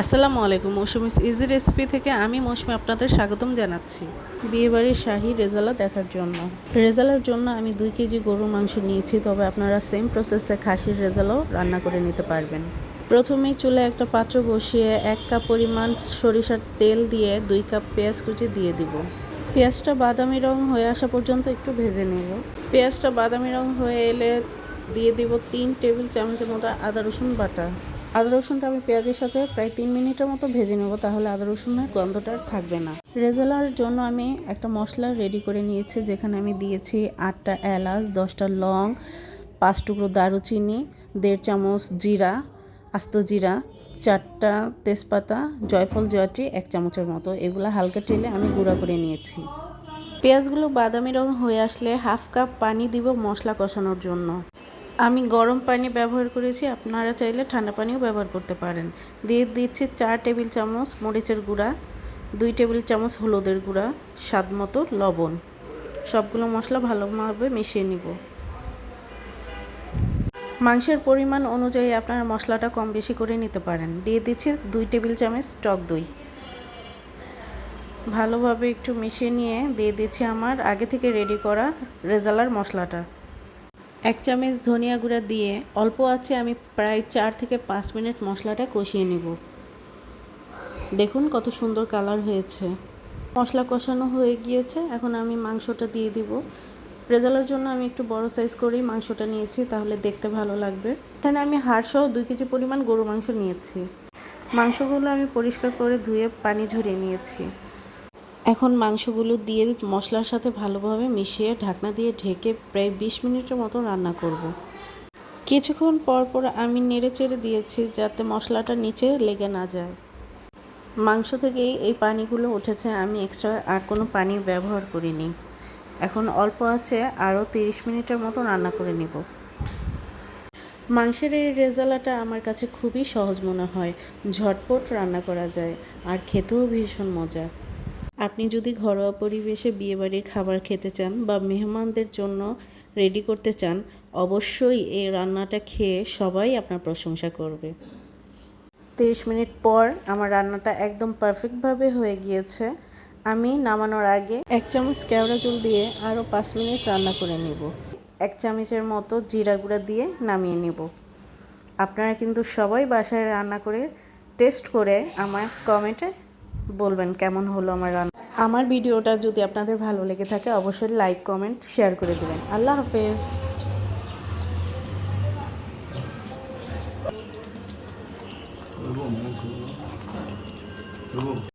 আসসালামু আলাইকুম Mousumi's easy recipe থেকে আমি মৌসুমি আপনাদের স্বাগতম জানাচ্ছি। বিয়েবাড়ির শাহি রেজালা দেখার জন্য। রেজালার জন্য আমি দুই কেজি গরুর মাংস নিয়েছি, তবে আপনারা সেম প্রসেসে খাসির রেজালাও রান্না করে নিতে পারবেন। প্রথমেই চুলে একটা পাত্র বসিয়ে এক কাপ পরিমাণ সরিষার তেল দিয়ে দুই কাপ পেঁয়াজ কুচি দিয়ে দিব। পেঁয়াজটা বাদামি রং হয়ে আসা পর্যন্ত একটু ভেজে নেব। পেঁয়াজটা বাদামি রং হয়ে এলে দিয়ে দিব তিন টেবিল চামচের মতো আদা রসুন বাটা। আদা রসুনটা আমি পেঁয়াজের সাথে প্রায় তিন মিনিটের মতো ভেজে নেব, তাহলে আদা রসুনের গন্ধটা আর থাকবে না। রেজালার জন্য আমি একটা মশলা রেডি করে নিয়েছি, যেখানে আমি দিয়েছি আটটা এলাচ, দশটা লং, পাঁচ টুকরো দারুচিনি, দেড় চামচ জিরা, আস্ত জিরা, চারটা তেজপাতা, জয়ফল, জয়টি এক চামচের মতো। এগুলো হালকা টেলে আমি গুঁড়া করে নিয়েছি। পেঁয়াজগুলো বাদামি রং হয়ে আসলে হাফ কাপ পানি দিব মশলা কষানোর জন্য। আমি গরম পানি ব্যবহার করেছি, আপনারা চাইলে ঠান্ডা পানিও ব্যবহার করতে পারেন। দিয়ে দিচ্ছি চার টেবিল চামচ মরিচের গুঁড়া, দুই টেবিল চামচ হলুদের গুঁড়া, স্বাদ মতো লবণ। সবগুলো মশলা ভালোভাবে মিশিয়ে নিব। মাংসের পরিমাণ অনুযায়ী আপনারা মশলাটা কম বেশি করে নিতে পারেন। দিয়ে দিচ্ছি দুই টেবিল চামচ টক দই। ভালোভাবে একটু মিশিয়ে নিয়ে দিয়ে দিচ্ছি আমার আগে থেকে রেডি করা রেজালার মশলাটা। এক চামচ ধনিয়া গুঁড়া দিয়ে অল্প আছে আমি প্রায় চার থেকে পাঁচ মিনিট মশলাটা কষিয়ে নেব। দেখুন কত সুন্দর কালার হয়েছে। মশলা কষানো হয়ে গিয়েছে, এখন আমি মাংসটা দিয়ে দিব। রেজালার জন্য আমি একটু বড় সাইজ করেই মাংসটা নিয়েছি, তাহলে দেখতে ভালো লাগবে। এখানে আমি হাড়সহ দুই কেজি পরিমাণ গরু মাংস নিয়েছি। মাংসগুলো আমি পরিষ্কার করে ধুয়ে পানি ঝরিয়ে নিয়েছি। এখন মাংসগুলো দিয়ে মশলার সাথে ভালোভাবে মিশিয়ে ঢাকনা দিয়ে ঢেকে প্রায় বিশ মিনিটের মতো রান্না করব। কিছুক্ষণ পর পর আমি নেড়ে চেড়ে দিয়েছি যাতে মশলাটা নিচে লেগে না যায়। মাংস থেকে এই পানিগুলো উঠেছে, আমি এক্সট্রা আর কোনো পানি ব্যবহার করিনি। এখন অল্প আছে, আরও তিরিশ মিনিটের মতো রান্না করে নেব। মাংসের এই রেজালাটা আমার কাছে খুবই সহজ মনে হয়। ঝটপট রান্না করা যায়, আর খেতেও ভীষণ মজা। আপনি যদি ঘরোয়া পরিবেশে বিয়েবাড়ির খাবার খেতে চান বা মেহমানদের জন্য রেডি করতে চান, অবশ্যই এই রান্নাটা খেয়ে সবাই আপনার প্রশংসা করবে। তিরিশ মিনিট পর আমার রান্নাটা একদম পারফেক্টভাবে হয়ে গিয়েছে। আমি নামানোর আগে এক চামচ কেওড়া জল দিয়ে আরও পাঁচ মিনিট রান্না করে নেব। এক চামচের মতো জিরা গুঁড়া দিয়ে নামিয়ে নেব। আপনারা কিন্তু সবাই বাসায় রান্না করে টেস্ট করে আমার কমেন্টে বলবেন কেমন হলো আমার রান্না। আমার ভিডিওটা যদি আপনাদের ভালো লেগে থাকে, অবশ্যই লাইক কমেন্ট শেয়ার করে দেবেন। আল্লাহ হাফেজ।